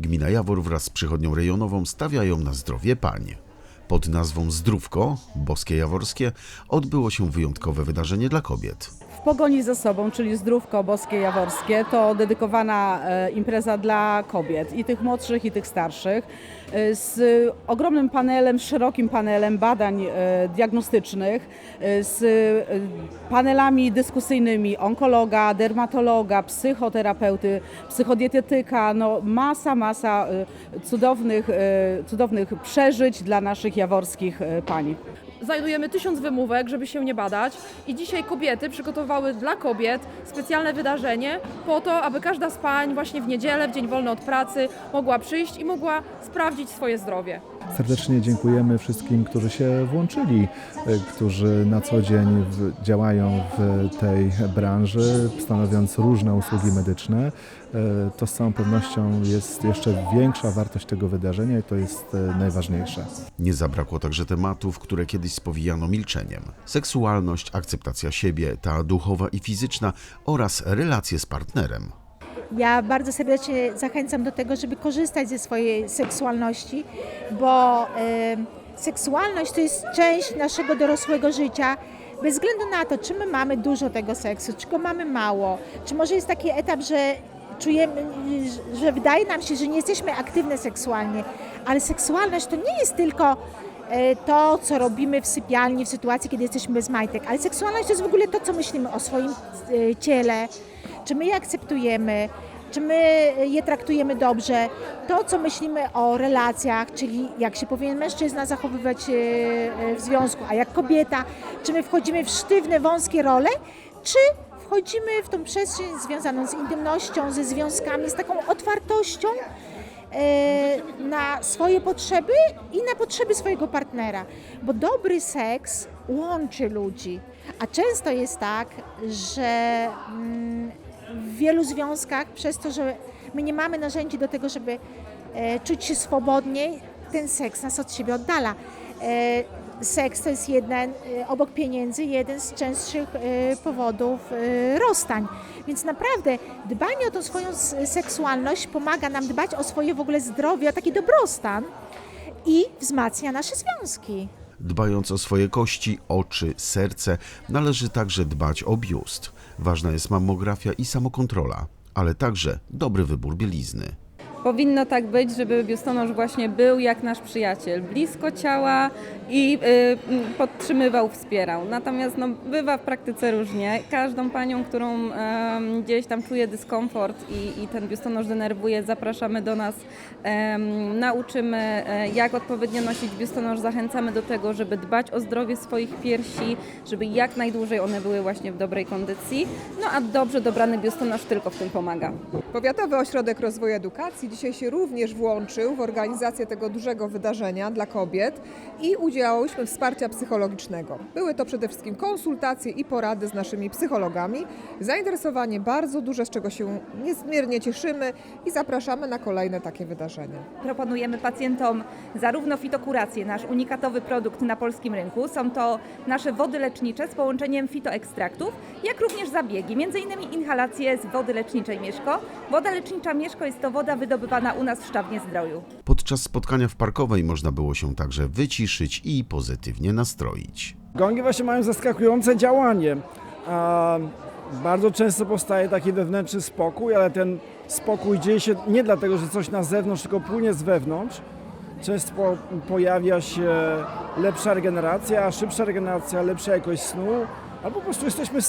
Gmina Jawor wraz z przychodnią rejonową stawiają na zdrowie pań. Pod nazwą Zdrówko, Boskie Jaworskie, odbyło się wyjątkowe wydarzenie dla kobiet. Pogoni ze sobą, czyli Zdrówko Boskie Jaworskie, to dedykowana e, impreza dla kobiet, i tych młodszych, i tych starszych, e, z ogromnym panelem, szerokim panelem badań e, diagnostycznych, z panelami dyskusyjnymi onkologa, dermatologa, psychoterapeuty, psychodietetyka, no masa, masa cudownych, cudownych przeżyć dla naszych jaworskich pań. Znajdujemy tysiąc wymówek, żeby się nie badać i dzisiaj kobiety przygotowały dla kobiet specjalne wydarzenie po to, aby każda z pań właśnie w niedzielę, w dzień wolny od pracy mogła przyjść i mogła sprawdzić swoje zdrowie. Serdecznie dziękujemy wszystkim, którzy się włączyli, y, którzy na co dzień działają w tej branży, stanowiąc różne usługi medyczne. Y, To z całą pewnością jest jeszcze większa wartość tego wydarzenia i to jest y, najważniejsze. Nie zabrakło także tematów, które kiedyś spowijano milczeniem. Seksualność, akceptacja siebie, ta duchowa i fizyczna oraz relacje z partnerem. Ja bardzo serdecznie zachęcam do tego, żeby korzystać ze swojej seksualności, bo e, seksualność to jest część naszego dorosłego życia. Bez względu na to, czy my mamy dużo tego seksu, czy go mamy mało, czy może jest taki etap, że czujemy, że- wydaje nam się, że nie jesteśmy aktywne seksualnie, ale seksualność to nie jest tylko e, to, co robimy w sypialni, w sytuacji, kiedy jesteśmy bez majtek, ale seksualność to jest w ogóle to, co myślimy o swoim e, ciele, czy my je akceptujemy, czy my je traktujemy dobrze, to co myślimy o relacjach, czyli jak się powinien mężczyzna zachowywać e, w związku, a jak kobieta, czy my wchodzimy w sztywne, wąskie role, czy wchodzimy w tą przestrzeń związaną z intymnością, ze związkami, z taką otwartością e, na swoje potrzeby i na potrzeby swojego partnera. Bo dobry seks łączy ludzi. A często jest tak, że mm, w wielu związkach, przez to, że my nie mamy narzędzi do tego, żeby e, czuć się swobodniej, ten seks nas od siebie oddala. E, seks to jest jeden, e, obok pieniędzy, jeden z częstszych e, powodów rozstań. Więc naprawdę dbanie o tą swoją seksualność pomaga nam dbać o swoje w ogóle zdrowie, o taki dobrostan i wzmacnia nasze związki. Dbając o swoje kości, oczy, serce, należy także dbać o biust. Ważna jest mammografia i samokontrola, ale także dobry wybór bielizny. Powinno tak być, żeby biustonosz właśnie był jak nasz przyjaciel, blisko ciała i y, podtrzymywał, wspierał. Natomiast no, bywa w praktyce różnie. Każdą panią, którą em, gdzieś tam czuje dyskomfort i, i ten biustonosz denerwuje, zapraszamy do nas, em, nauczymy e, jak odpowiednio nosić biustonosz, zachęcamy do tego, żeby dbać o zdrowie swoich piersi, żeby jak najdłużej one były właśnie w dobrej kondycji. No a dobrze dobrany biustonosz tylko w tym pomaga. Powiatowy Ośrodek Rozwoju Edukacji dzisiaj się również włączył w organizację tego dużego wydarzenia dla kobiet i udzielałyśmy wsparcia psychologicznego. Były to przede wszystkim konsultacje i porady z naszymi psychologami. Zainteresowanie bardzo duże, z czego się niezmiernie cieszymy i zapraszamy na kolejne takie wydarzenia. Proponujemy pacjentom zarówno fitokurację, nasz unikatowy produkt na polskim rynku. Są to nasze wody lecznicze z połączeniem fitoekstraktów, jak również zabiegi, m.in. inhalacje z wody leczniczej Mieszko. Woda lecznicza Mieszko jest to woda wydobywana u nas w Szczawnie Zdroju. Podczas spotkania w Parkowej można było się także wyciszyć i pozytywnie nastroić. Gongi właśnie mają zaskakujące działanie. A bardzo często powstaje taki wewnętrzny spokój, ale ten spokój dzieje się nie dlatego, że coś na zewnątrz, tylko płynie z wewnątrz. Często po, pojawia się lepsza regeneracja, szybsza regeneracja, lepsza jakość snu, albo po prostu jesteśmy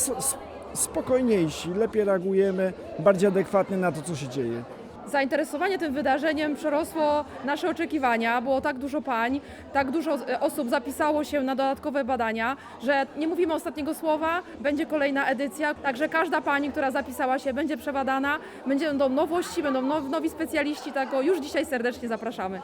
spokojniejsi, lepiej reagujemy, bardziej adekwatnie na to, co się dzieje. Zainteresowanie tym wydarzeniem przerosło nasze oczekiwania. Było tak dużo pań, tak dużo e, osób zapisało się na dodatkowe badania, że nie mówimy ostatniego słowa, będzie kolejna edycja. Także każda pani, która zapisała się, będzie przebadana, będą nowości, będą now- nowi specjaliści, tak już dzisiaj serdecznie zapraszamy.